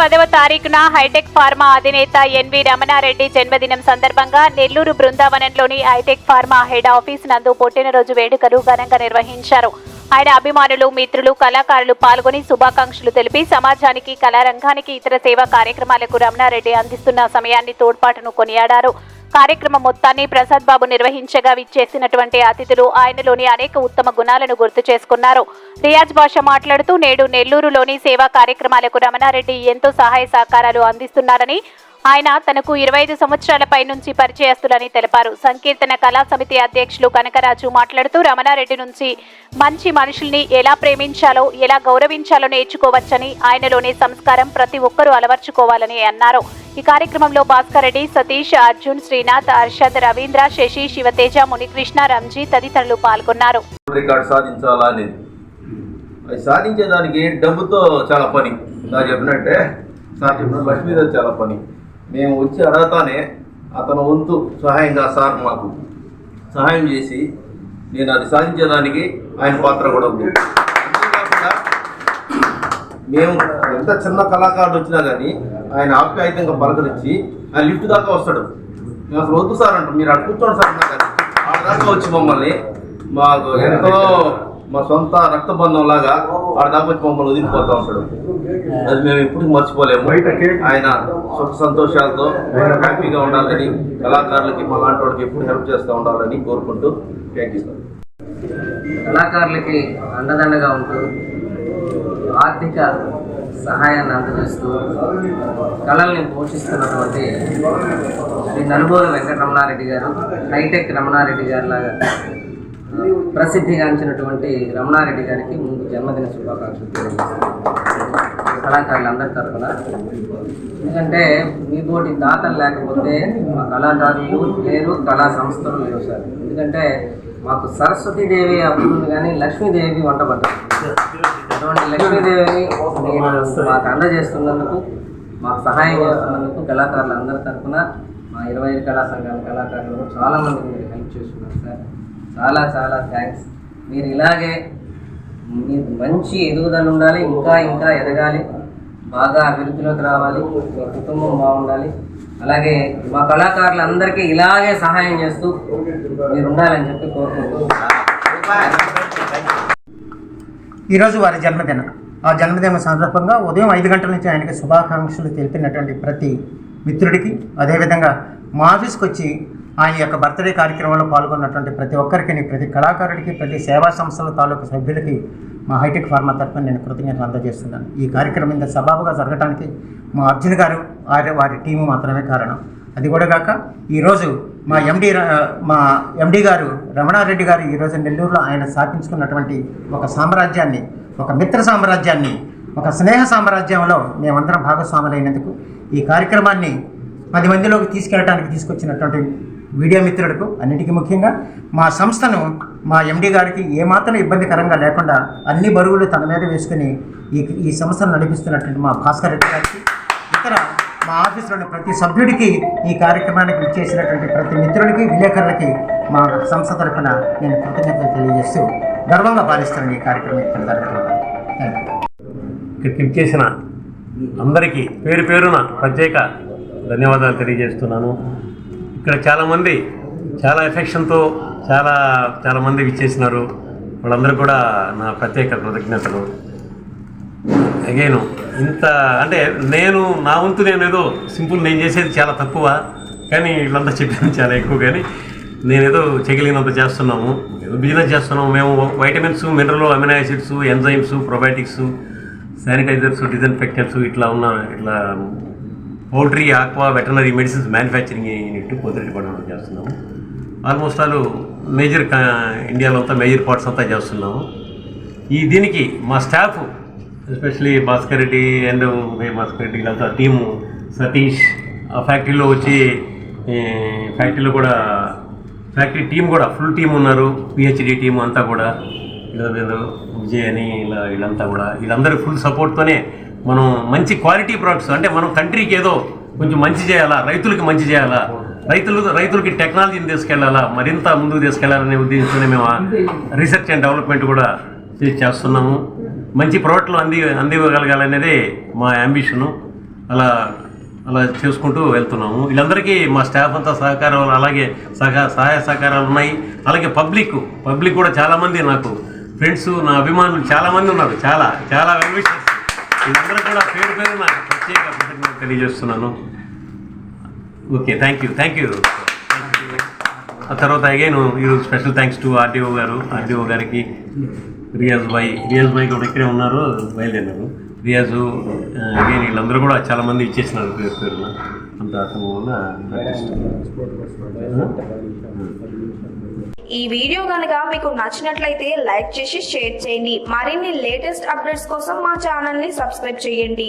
పదవ తారీఖున hi tech pharma అధినేత ఎన్వి రమణారెడ్డి జన్మదినం సందర్భంగా Nellore బృందావనంలోని hi tech pharma head office నందు పుట్టినరోజు వేడుకలు ఘనంగా నిర్వహించారు. ఆయన అభిమానులు మిత్రులు కళాకారులు పాల్గొని శుభాకాంక్షలు తెలిపి సమాజానికి కళారంగానికి ఇతర సేవా కార్యక్రమాలకు రమణారెడ్డి అందిస్తున్న సమయాన్ని తోడ్పాటును కొనియాడారు. కార్యక్రమం మొత్తాన్ని ప్రసాద్ బాబు నిర్వహించగా విచ్చేసినటువంటి అతిథులు ఆయనలోని అనేక ఉత్తమ గుణాలను గుర్తు చేసుకున్నారు. రియాజ్ భాష మాట్లాడుతూ నేడు నెల్లూరులోని సేవా కార్యక్రమాలకు రమణారెడ్డి ఎంతో సహాయ సహకారాలు అందిస్తున్నారని ఆయన తనకు ఇరవై ఐదు సంవత్సరాల పై నుంచి పరిచయస్తులని తెలిపారు. సంకీర్తన కళా సమితి అధ్యక్షులు కనకరాజు మాట్లాడుతూ రమణారెడ్డి నుంచి మంచి మనుషుల్ని ఎలా ప్రేమించాలో ఎలా గౌరవించాలో నేర్చుకోవచ్చని ఆయనలోని సంస్కారం ప్రతి ఒక్కరూ అలవర్చుకోవాలని అన్నారు. ఈ కార్యక్రమంలో భాస్కర్ రెడ్డి సతీష్ అర్జున్ శ్రీనాథ్ అర్షద్ రవీంద్ర శశి శివతేజ మునికృష్ణ రంజీ తదితరులు పాల్గొన్నారు. అది సాధించేదానికి డబ్బుతో చాలా పని. సార్ చెప్పినట్టే సార్ చెప్పిన లక్ష్మీతో చాలా పని. మేము వచ్చి అడగతానే అతను వంతు సహాయంగా సార్ మాకు. సహాయం చేసి నేను అది సాధించడానికి ఆయన పాత్ర కూడా ఉంది. అంతేకాకుండా మేము ఎంత చిన్న కళాకారుడు వచ్చినా కానీ ఆయన ఆప్యాయతంగా పలకరించి ఆయన లిఫ్ట్ దాకా వస్తాడు. మేము అసలు వద్దు సార్ అంటాం. మీరు అటు కూర్చోండి సార్ అన్నా కానీ ఆ దాకా వచ్చి మమ్మల్ని మాకు ఎంతో మా సొంత రక్త బంధం లాగా ఆడ దాకా వచ్చి మమ్మల్ని వదిలిపోతూ ఉంటాడు. అది మేము ఎప్పుడు మర్చిపోలేము. ఆయన సుఖ సంతోషాలతో హ్యాపీగా ఉండాలని కళాకారులకి మా లాంటి వాళ్ళకి ఎప్పుడు హెల్ప్ చేస్తూ ఉండాలని కోరుకుంటూ థ్యాంక్ యూ సార్ కళాకారులకి అండదండగా ఉంటూ ఆర్థిక సహాయాన్ని అందజేస్తూ కళల్ని పోషిస్తున్నటువంటి శ్రీ నలుబోలు వెంకటరమణారెడ్డి గారు హైటెక్ రమణారెడ్డి గారి లాగా ప్రసిద్ధిగాంచినటువంటి రమణారెడ్డి గారికి ముందు జన్మదిన శుభాకాంక్షలు కళాకారులందరి తరఫున ఎందుకంటే మీ పోటీ దాతలు లేకపోతే మా కళాకారులు లేరు కళా సంస్థలు లేవు సార్. ఎందుకంటే మాకు సరస్వతీదేవి అప్పుడు కానీ లక్ష్మీదేవి వంటబడ్డారు అటువంటి లక్ష్మీదేవిని నేను మాకు అందజేస్తున్నందుకు మాకు సహాయం చేస్తున్నందుకు కళాకారులు అందరి తరఫున మా ఇరవై ఐదు కళా సంఘాల కళాకారులు చాలామంది మీరు హెల్ప్ చేస్తున్నారు సార్. చాలా చాలా థ్యాంక్స్ మీరు ఇలాగే మీరు మంచి ఎదుగుదల ఉండాలి ఇంకా ఇంకా ఎదగాలి బాగా అభివృద్ధిలోకి రావాలి మీ కుటుంబం బాగుండాలి. అలాగే మా కళాకారులందరికీ ఇలాగే సహాయం చేస్తూ మీరు ఉండాలని చెప్పి కోరుకుంటున్నాను. ఈరోజు వారి జన్మదినం. ఆ జన్మదిన సందర్భంగా ఉదయం ఐదు గంటల నుంచి ఆయనకి శుభాకాంక్షలు తెలిపినటువంటి ప్రతి మిత్రుడికి అదేవిధంగా మా ఆఫీస్కి వచ్చి ఆయన యొక్క బర్త్డే కార్యక్రమంలో పాల్గొన్నటువంటి ప్రతి ఒక్కరికి ప్రతి కళాకారుడికి ప్రతి సేవా సంస్థల తాలూకు సభ్యులకి మా హైటెక్ ఫార్మా తరఫున నేను కృతజ్ఞతలు అందజేస్తున్నాను. ఈ కార్యక్రమం ఇంత సబాబుగా జరగడానికి మా అర్జున్ గారు వారి వారి టీము మాత్రమే కారణం. అది కూడా కాక ఈరోజు మా ఎండి మా ఎండి గారు రమణారెడ్డి గారు ఈరోజు నెల్లూరులో ఆయన స్థాపించుకున్నటువంటి ఒక సామ్రాజ్యాన్ని ఒక మిత్ర సామ్రాజ్యాన్ని ఒక స్నేహ సామ్రాజ్యంలో మేమందరం భాగస్వాములైనందుకు ఈ కార్యక్రమాన్ని పది మందిలోకి తీసుకెళ్ళడానికి తీసుకొచ్చినటువంటి మీడియా మిత్రులకు అన్నిటికీ ముఖ్యంగా మా సంస్థను మా ఎండి గారికి ఏమాత్రం ఇబ్బందికరంగా లేకుండా అన్ని బరువులు తన మీద వేసుకుని ఈ ఈ సంస్థను నడిపిస్తున్నటువంటి మా భాస్కర్ రెడ్డి గారికి ఇతర మా ఆఫీసులోని ప్రతి సభ్యుడికి ఈ కార్యక్రమానికి ఇచ్చేసినటువంటి ప్రతి మిత్రుడికి విలేకరులకి మా సంస్థ తరఫున నేను కృతజ్ఞతలు తెలియజేస్తూ గర్వంగా భావిస్తున్నాను ఈ కార్యక్రమం ఇక్కడ థ్యాంక్ యూ ఇక్కడికి ఇచ్చేసిన అందరికీ పేరు పేరున ప్రత్యేక ధన్యవాదాలు తెలియజేస్తున్నాను. ఇక్కడ చాలామంది చాలా ఎఫెక్షన్తో చాలా చాలామంది ఇచ్చేసినారు వాళ్ళందరూ కూడా నా ప్రత్యేక కృతజ్ఞతలు. అగైన్ ఇంత అంటే నేను నా వంతు నేను ఏదో సింపుల్ నేను చేసేది చాలా తక్కువ కానీ వీళ్ళంతా చెప్పేది చాలా ఎక్కువ కానీ నేనేదో చేయగలిగినంత చేస్తున్నాము. ఏదో బిజినెస్ చేస్తున్నాము. మేము vitamins mineral amino acids enzymes probiotics sanitisers disinfectants ఇట్లా ఉన్న ఇట్లా poultry aqua veterinary medicines manufacturing unit పొద్దుటి డిపార్ట్మెంట్ చేస్తున్నాము. ఆల్మోస్ట్ ఆల్ మేజర్ ఇండియాలో అంతా మేజర్ పార్ట్స్ అంతా చేస్తున్నాము. ఈ దీనికి మా staff especially Bhaskar Reddy and Bhaskar Reddy వీళ్ళంతా టీము సతీష్ ఆ ఫ్యాక్టరీలో వచ్చి ఫ్యాక్టరీలో కూడా ఫ్యాక్టరీ టీం కూడా ఫుల్ టీం ఉన్నారు పిహెచ్డి టీం అంతా కూడా వీళ్ళందరూ విజయ్ అని ఇలా వీళ్ళంతా కూడా వీళ్ళందరూ ఫుల్ సపోర్ట్తోనే మనం మంచి క్వాలిటీ ప్రొడక్ట్స్ అంటే మనం కంట్రీకి ఏదో కొంచెం మంచి చేయాలా రైతులకి మంచి చేయాలా రైతులు రైతులకి టెక్నాలజీని తీసుకెళ్ళాలా మరింత ముందుకు తీసుకెళ్ళాలనే ఉద్దేశంతోనే మేము రీసెర్చ్ అండ్ డెవలప్మెంట్ కూడా చేస్తున్నాము. మంచి ప్రోడక్ట్లు అంది అందివ్వగలగాలనేదే మా అంబిషను అలా అలా చేసుకుంటూ వెళ్తున్నాము. వీళ్ళందరికీ మా స్టాఫ్ అంతా సహకారం అలాగే సహా సహాయ సహకారాలు ఉన్నాయి. అలాగే పబ్లిక్ పబ్లిక్ కూడా చాలామంది నాకు ఫ్రెండ్స్ నా అభిమానులు చాలామంది ఉన్నారు. చాలా చాలా వెల్విషర్స్ వీళ్ళందరూ కూడా పేరు పేరు నాకు ప్రత్యేక కృతజ్ఞత తెలియజేస్తున్నాను. Okay thank you thank you ఆ తర్వాత అగైన్ ఈరోజు స్పెషల్ థ్యాంక్స్ టు ఆర్డీఓ గారు. ఆర్డీఓ గారికి రియాజ్ భాయ్ రియాజ్ భాయ్ కూడా ఇక్కడే ఉన్నారు బయలుదేరారు రియాజు అగైన్ వీళ్ళందరూ కూడా చాలామంది ఇచ్చేసినారు పేరు పేరున. అంత అర్థం వల్ల ఈ వీడియో కనుక మీకు నచ్చినట్లయితే లైక్ చేసి షేర్ చేయండి. మరిన్ని లేటెస్ట్ అప్డేట్స్ కోసం మా ఛానల్ని సబ్స్క్రైబ్ చేయండి.